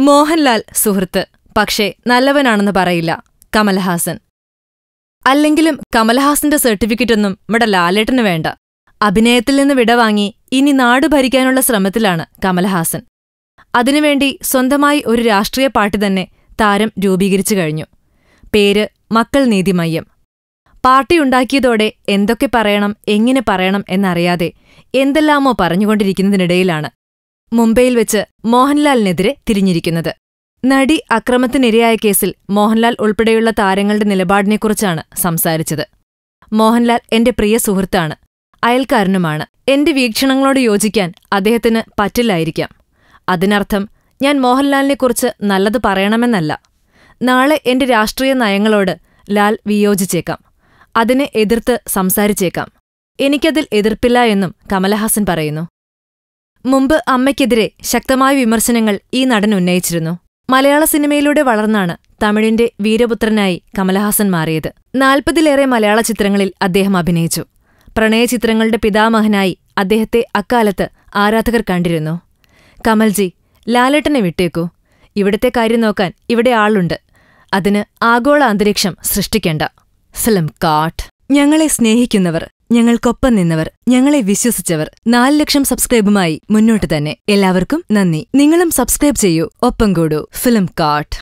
മോഹൻലാൽ സുഹൃത്ത് പക്ഷേ നല്ലവനാണെന്ന് പറയില്ല. കമൽഹാസൻ. അല്ലെങ്കിലും കമൽഹാസന്റെ സർട്ടിഫിക്കറ്റൊന്നും ഇവിടെ ലാലേട്ടന് വേണ്ട. അഭിനയത്തിൽ നിന്ന് വിടവാങ്ങി ഇനി നാട് ഭരിക്കാനുള്ള ശ്രമത്തിലാണ് കമൽഹാസൻ. അതിനുവേണ്ടി സ്വന്തമായി ഒരു രാഷ്ട്രീയ പാർട്ടി തന്നെ താരം രൂപീകരിച്ചു കഴിഞ്ഞു. പേര് മക്കൾ നീതിമയ്യം പാർട്ടി ഉണ്ടാക്കിയതോടെ എന്തൊക്കെ പറയണം എങ്ങനെ പറയണം എന്നറിയാതെ എന്തെല്ലാമോ പറഞ്ഞുകൊണ്ടിരിക്കുന്നതിനിടയിലാണ് മുംബൈയിൽ വെച്ച് മോഹൻലാലിനെതിരെ തിരിഞ്ഞിരിക്കുന്നത്. നടി അക്രമത്തിനിരയായ കേസിൽ മോഹൻലാൽ ഉൾപ്പെടെയുള്ള താരങ്ങളുടെ നിലപാടിനെക്കുറിച്ചാണ് സംസാരിച്ചത്. മോഹൻലാൽ എന്റെ പ്രിയ സുഹൃത്താണ് അയൽക്കാരനുമാണ്. എന്റെ വീക്ഷണങ്ങളോട് യോജിക്കാൻ അദ്ദേഹത്തിന് പറ്റില്ലായിരിക്കാം. അതിനർത്ഥം ഞാൻ മോഹൻലാലിനെക്കുറിച്ച് നല്ലത് പറയണമെന്നല്ല. നാളെ എന്റെ രാഷ്ട്രീയ നയങ്ങളോട് ലാൽ വിയോജിച്ചേക്കാം. അതിനെ എതിർത്ത് സംസാരിച്ചേക്കാം. എനിക്കതിൽ എതിർപ്പില്ല എന്നും കമലഹാസൻ പറയുന്നു. മുമ്പ് അമ്മയ്ക്കെതിരെ ശക്തമായ വിമർശനങ്ങൾ ഈ നടൻ ഉന്നയിച്ചിരുന്നു. മലയാള സിനിമയിലൂടെ വളർന്നാണ് തമിഴിന്റെ വീരപുത്രനായി കമലഹാസൻ മാറിയത്. നാൽപ്പതിലേറെ മലയാള ചിത്രങ്ങളിൽ അദ്ദേഹം അഭിനയിച്ചു. പ്രണയ ചിത്രങ്ങളുടെ പിതാമഹനായി അദ്ദേഹത്തെ അക്കാലത്ത് ആരാധകർ കണ്ടിരുന്നു. കമൽജി ലാലേട്ടനെ വിട്ടേക്കൂ. ഇവിടത്തെ കാര്യം നോക്കാൻ ഇവിടെ ആളുണ്ട്. അതിന് ആഗോള അന്തരീക്ഷം സൃഷ്ടിക്കേണ്ട. ഫിലിം കാട്ട് ഞങ്ങളെ സ്നേഹിക്കുന്നവർ ഞങ്ങൾക്കൊപ്പം നിന്നവർ ഞങ്ങളെ വിശ്വസിച്ചവർ നാല് ലക്ഷം സബ്സ്ക്രൈബുമായി മുന്നോട്ട് തന്നെ. എല്ലാവർക്കും നന്ദി. നിങ്ങളും സബ്സ്ക്രൈബ് ചെയ്യൂ. ഒപ്പം കൂടൂ. ഫിലിം കാട്ട്